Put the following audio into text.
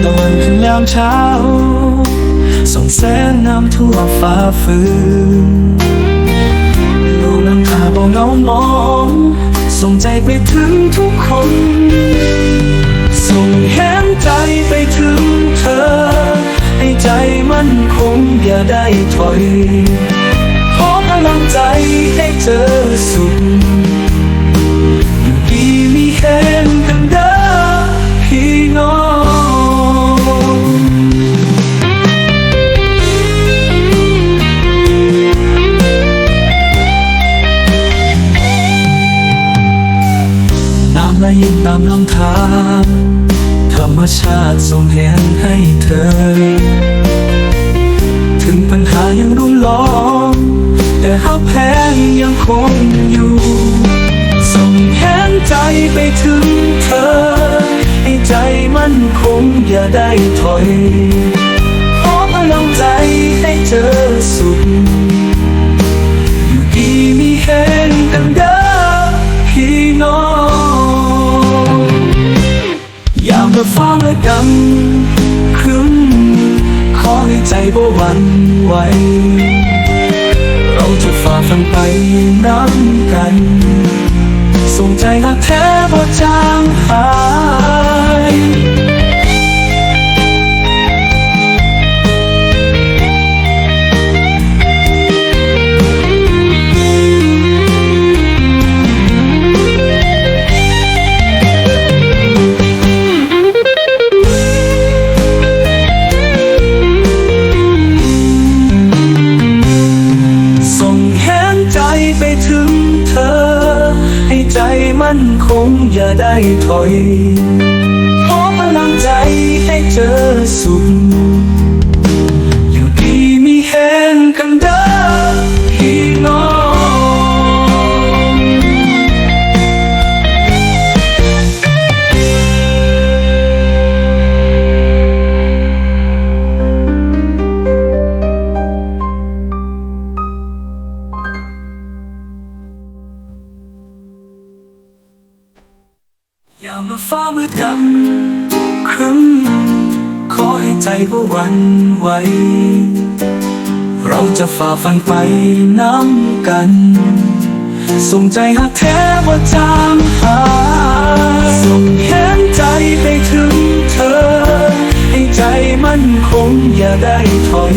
แตะวันขึ้นยามเช้า ส่องแสงน้ำทั่วฟ้าฟื้นลูกน้ำตาเบาเงามองส่งใจไปถึงทุกคน ส่งแหนใจไปถึงเธอ ให้ใจมันคงอย่าได้ถอยขอพลังใจให้เจอสุขา ธรรมชาติทรงแหนให้เธอ ถึงปัญหายังรุนล้อมแต่ฮักแพงยังคงอยู่ส่งแหนใจไปถึงเธอ ให้ใจมันคงอย่าได้ถอย อย่ามาฟ้าและดำครึ้มขอให้ใจบ่หวั่นไหว เราจะฝ่าฟันไปน้ำกันส่งใจรักแท้บ่จางหาย มันคงอย่าได้ถอย ย่ามาฟ้ามืดดำครึ้มขอให้ใจบ่หวั่นไหว เราจะฝ่าฟันไปน้ำกัน ส่งใจหักแท้ว่าจางหายส่งแขนใจไปถึงเธอ ให้ใจมันคงอย่าได้ถอย